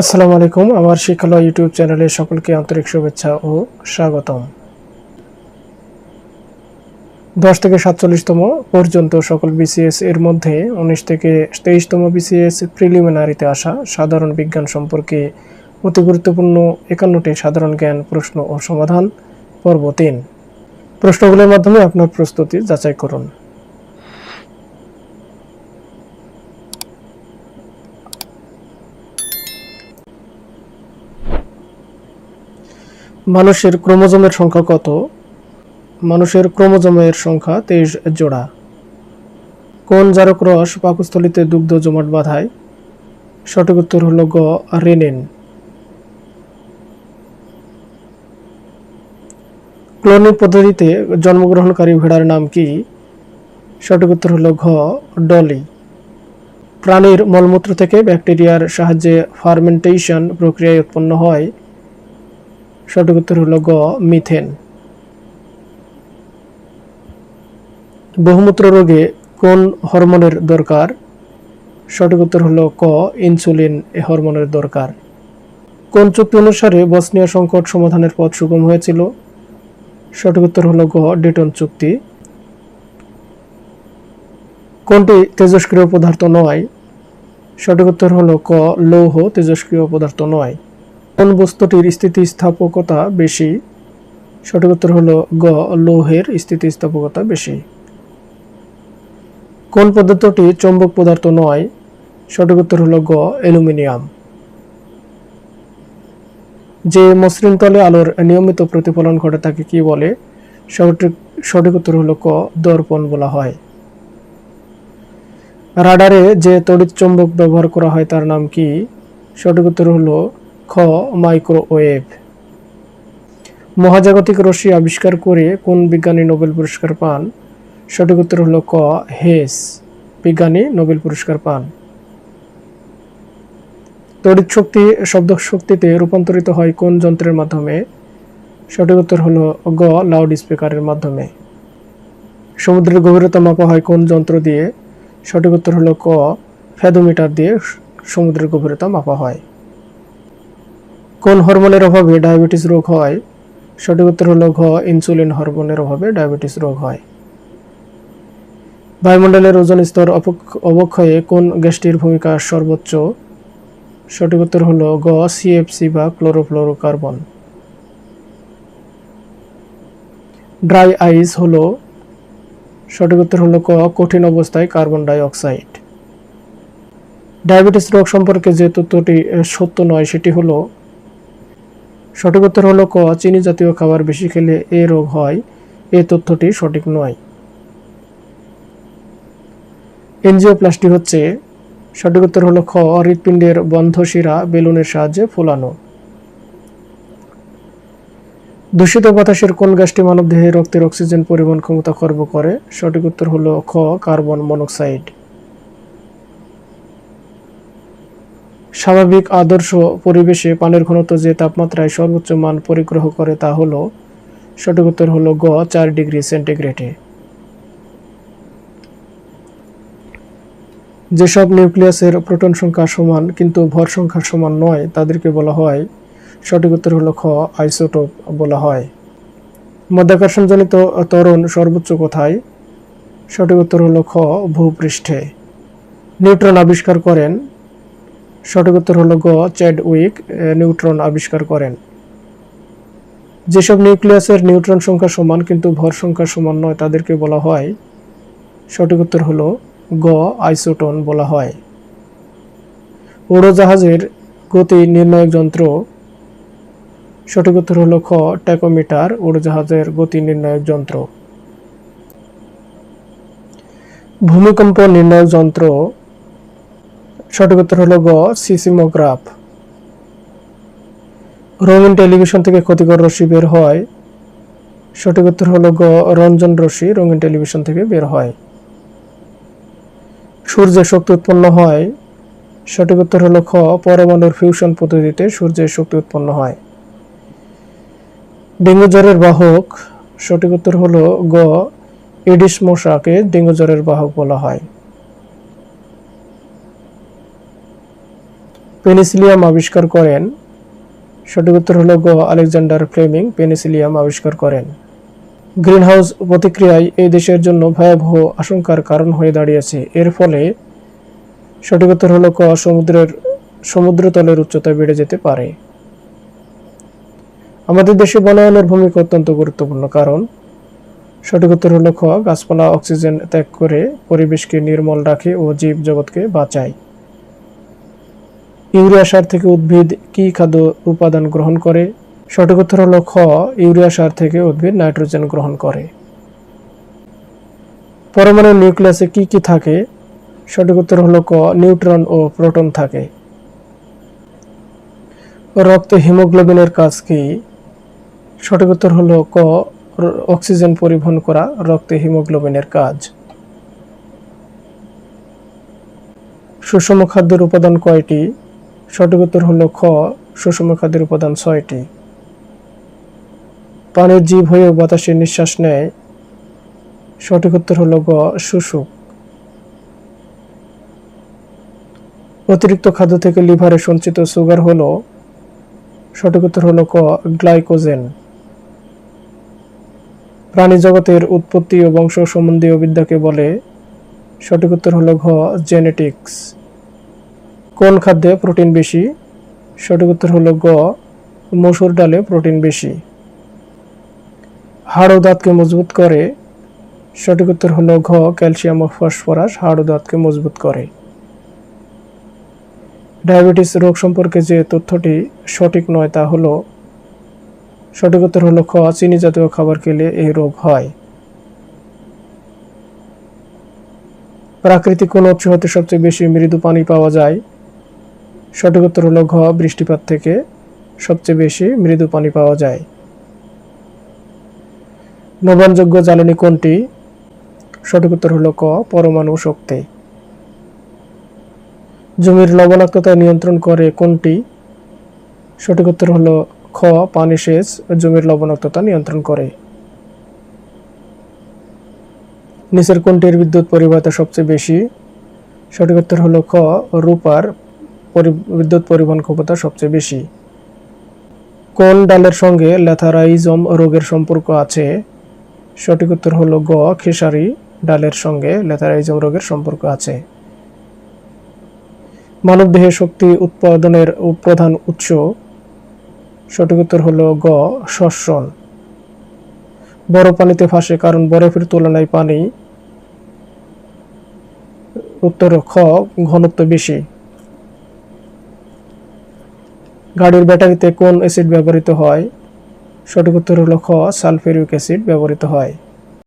আসসালামু আলাইকুম। আমার শিক্ষালয় ইউটিউব চ্যানেলে সকলকে আন্তরিক শুভেচ্ছা ও স্বাগতম। দশ থেকে সাতচল্লিশতম পর্যন্ত সকল বিসিএস এর মধ্যে উনিশ থেকে তেইশতম বিসিএস প্রিলিমিনারিতে আসা সাধারণ বিজ্ঞান সম্পর্কে অতি গুরুত্বপূর্ণ একান্নটি সাধারণ জ্ঞান প্রশ্ন ও সমাধান পর্ব তিন। প্রশ্নগুলোর মাধ্যমে আপনার প্রস্তুতি যাচাই করুন। মানুষের ক্রোমোজোমের সংখ্যা কত? মানুষের ক্রোমোজোমের সংখ্যা তেইশ জোড়া। কোন জারক রস পাকস্থলিতে দুগ্ধ জমাট বাঁধায়? সঠিক উত্তর হল গ, রেনিন। ক্লোনিং পদ্ধতিতে জন্মগ্রহণকারী ভেড়ার নাম কি? সঠিক উত্তর হল ঘ, ডলি। প্রাণীর মলমূত্র থেকে ব্যাকটেরিয়ার সাহায্যে ফার্মেন্টেশন প্রক্রিয়ায় উৎপন্ন হয়। সঠিক উত্তর হলো গ, মিথেন। বহুমূত্র রোগে কোন হরমোনের দরকার? সঠিক উত্তর হলো ক, ইনসুলিন এ হরমোনের দরকার। কোন চুক্তি অনুসারে বসনিয়া সংকট সমাধানের পথ সুগম হয়েছিল? সঠিক উত্তর হলো গ, ডেটন চুক্তি। কোনটি তেজস্ক্রিয় পদার্থ নয়? সঠিক উত্তর হলো ক, লৌহ তেজস্ক্রিয় পদার্থ নয়। কোন বস্তুটির স্থিতিস্থাপকতা বেশি। সঠিক উত্তর হলো গ, লৌহের স্থিতিস্থাপকতা বেশি। কোন পদার্থটি চৌম্বক পদার্থ নয়? সঠিক উত্তর হলো গ, অ্যালুমিনিয়াম। যে মসৃণ তলে আলোর নিয়মিত প্রতিফলন ঘটে তাকে কি বলে? সঠিক সঠিক উত্তর হলো ক, দর্পণ বলা হয়। রাডারে যে তড়িৎ চৌম্বক ব্যবহার করা হয় তার নাম কি? সঠিক উত্তর হলো খ, মাইক্রোওয়েভ। মহাজাগতিক রশ্মি আবিষ্কার করে কোন বিজ্ঞানী নোবেল পুরস্কার পান? সঠিক উত্তর হলো ক, হেস, বিজ্ঞানী নোবেল পুরস্কার পান। তড়িৎ শক্তি, শব্দ শক্তিতে রূপান্তরিত হয় কোন যন্ত্রের মাধ্যমে? সঠিক উত্তর হল গ লাউড স্পিকারের মাধ্যমে। সমুদ্রের গভীরতা মাপা হয় কোন যন্ত্র দিয়ে? সঠিক উত্তর হল ক, ফ্যাদোমিটার দিয়ে সমুদ্রের গভীরতা মাপা হয়। কোন হরমোনের অভাবে ডায়াবেটিস রোগ হয়? সঠিক উত্তর হলো ঘ, ইনসুলিন হরমোনের অভাবে ডায়াবেটিস রোগ হয়। বায়ুমণ্ডলের ওজন স্তর অবক্ষয়ে কোন গ্যাসটির ভূমিকা সর্বোচ্চ? সঠিক উত্তর হল গ সিএফসি বা ক্লোরোফ্লোরোকার্বন। ড্রাই আইস হলো, সঠিক উত্তর হলো ক, কঠিন অবস্থায় কার্বন ডাই অক্সাইড ডায়াবেটিস রোগ সম্পর্কে যে তথ্যটি সত্য নয়, সেটি হলো সঠিক উত্তর হলো ক, চিনি জাতীয় খাবার বেশি খেলে এ রোগ হয়। এই তথ্যটি সঠিক নয়। এনজিওপ্লাস্টি হচ্ছে, সঠিক উত্তর হলো খ, হৃৎপিণ্ডের বন্ধ শিরা বেলুনের সাহায্যে ফোলানো। দূষিত বাতাসের কোন গ্যাসটি মানবদেহে রক্তের অক্সিজেন পরিবহন ক্ষমতা খর্ব করে? সঠিক উত্তর হলো খ, কার্বন মনোক্সাইড। স্বাভাবিক আদর্শ পরিবেশে পানির ঘনত্ব যে তাপমাত্রায় সর্বোচ্চ মান পরিগ্রহ করে তা হলো, সঠিক উত্তর হলো গ, চার ডিগ্রি সেন্টিগ্রেডে। যেসব নিউক্লিয়াসের প্রোটন সংখ্যা সমান কিন্তু ভর সংখ্যা সমান নয়, তাদেরকে বলা হয়, সঠিক উত্তর হলো খ, আইসোটোপ বলা হয়। মধ্যাকর্ষণজনিত ত্বরণ সর্বোচ্চ কোথায়? সঠিক উত্তর হলো খ, ভূপৃষ্ঠে। নিউট্রন আবিষ্কার করেন সঠিক উত্তর হলো গ চ্যাড উইক নিউট্রন আবিষ্কার করেন। যেসব নিউক্লিয়াসের নিউট্রন সংখ্যা সমান কিন্তু ভর সংখ্যা সমান নয় তাদেরকে বলা হয়, সঠিক উত্তর হল গ, আইসোটন বলা হয়। উড়োজাহাজের গতি নির্ণায়ক যন্ত্র, সঠিক উত্তর হল খ, ট্যাকোমিটার, উড়োজাহাজের গতি নির্ণায়ক যন্ত্র। ভূমিকম্প নির্ণায়ক যন্ত্র সঠিক উত্তর হলো গ, সিসিমোগ্রাফ। রঙিন টেলিভিশন থেকে ক্ষতিকর রশ্মি বের হয়। সঠিক উত্তর হলো গ, রঞ্জন রশ্মি, রঙিন টেলিভিশন থেকে বের হয়। সূর্যের শক্তি উৎপন্ন হয়। সঠিক উত্তর হলো খ, পরমাণুর ফিউশন পদ্ধতিতে সূর্যের শক্তি উৎপন্ন হয়। ডেঙ্গু জ্বরের বাহক, সঠিক উত্তর হলো গ এডিস মশাকে ডেঙ্গু জ্বরের বাহক বলা হয়। পেনিসিলিয়াম আবিষ্কার করেন। সঠিক উত্তর হলো গ, আলেকজান্ডার ফ্লেমিং পেনিসিলিয়াম আবিষ্কার করেন। গ্রিনহাউস প্রতিক্রিয়ায় এই দেশের জন্য ভয়াবহ আশঙ্কার কারণ হয়ে দাঁড়িয়েছে। এর ফলে সঠিক উত্তর হলো ক, সমুদ্রের, সমুদ্রতলের উচ্চতা বেড়ে যেতে পারে। আমাদের দেশে বনায়নের ভূমিকা অত্যন্ত গুরুত্বপূর্ণ, কারণ সঠিক উত্তর হলো খ, গাছপালা, অক্সিজেন ত্যাগ করে পরিবেশকে নির্মল রাখে ও জীব জগৎকে বাঁচায়। ইউরিয়া সার থেকে উদ্ভিদ কি খাদ্য উপাদান গ্রহণ করে? সঠিক উত্তর হলো খ, ইউরিয়া সার থেকে উদ্ভিদ নাইট্রোজেন গ্রহণ করে। পরমাণু নিউক্লিয়াসে কি কি থাকে? সঠিক উত্তর হলো ক, নিউট্রন ও প্রোটন থাকে। রক্তে হিমোগ্লোবিনের কাজ কি? সঠিক উত্তর হলো ক অক্সিজেন পরিবহন করা রক্তে হিমোগ্লোবিনের কাজ। সুষম খাদ্যের উপাদান কয়টি? সঠিক উত্তর হলো খ, সুষম খাদ্যের উপাদান ছয়টি। পানির জীব হয়েও বাতাসে নিঃশ্বাস নেয়। সঠিক উত্তর হলো গ শুশুক অতিরিক্ত খাদ্য থেকে লিভারে সঞ্চিত সুগার হল। সঠিক উত্তর হলো ক, গ্লাইকোজেন। প্রাণী জগতের উৎপত্তি ও বংশ সম্বন্ধীয় বিদ্যাকে বলে সঠিক উত্তর হলো ঘ, জেনেটিক্স। কোন খাদ্যে প্রোটিন বেশি? সঠিক উত্তর হলো গ, মসুর ডালে প্রোটিন বেশি। হাড় ও দাঁতকে মজবুত করে। সঠিক উত্তর হলো ঘ, ক্যালসিয়াম ও ফসফরাস হাড় ও দাঁতকে মজবুত করে। ডায়াবেটিস রোগ সম্পর্কে যে তথ্যটি সঠিক নয় তা হলো, সঠিক উত্তর হলো খ, চিনি জাতীয় খাবার খেলে এই রোগ হয়। প্রাকৃতিক কোন উৎস হতে সবচেয়ে বেশি মৃদু পানি পাওয়া যায়। সঠিক উত্তর হলো ঘ, বৃষ্টিপাত থেকে সবচেয়ে বেশি মৃদু পানি পাওয়া যায়। নবায়নযোগ্য জ্বালানি কোনটি? সঠিক উত্তর হলো ক, পরমাণু শক্তি। জমির লবণাক্ততা নিয়ন্ত্রণ করে কোনটি? সঠিক উত্তর হলো খ, পানি সেচ, জমির লবণাক্ততা নিয়ন্ত্রণ করে। নিচের কোনটির বিদ্যুৎ পরিবাহিতা সবচেয়ে বেশি? সঠিক উত্তর হলো খ, রূপার পরি- বিদ্যুৎ পরিবহন ক্ষমতা সবচেয়ে বেশি। কোন ডালের সঙ্গে ল্যাথারাইজম রোগের সম্পর্ক আছে? সঠিক উত্তর হলো গ, খেসারি ডালের সঙ্গে ল্যাথারাইজম রোগের সম্পর্ক আছে। মানবদেহে শক্তি উৎপাদনের প্রধান উৎস। সঠিক উত্তর হলো গ, শ্বসন। বরফ পানিতে ভাসে কারণ বরফের তুলনায় পানি। উত্তর খ, ঘনত্ব বেশি। গাড়ির ব্যাটারিতে কোন অ্যাসিড ব্যবহৃত হয়? সঠিক উত্তর হলো খ সালফিউরিক অ্যাসিড ব্যবহৃত হয়।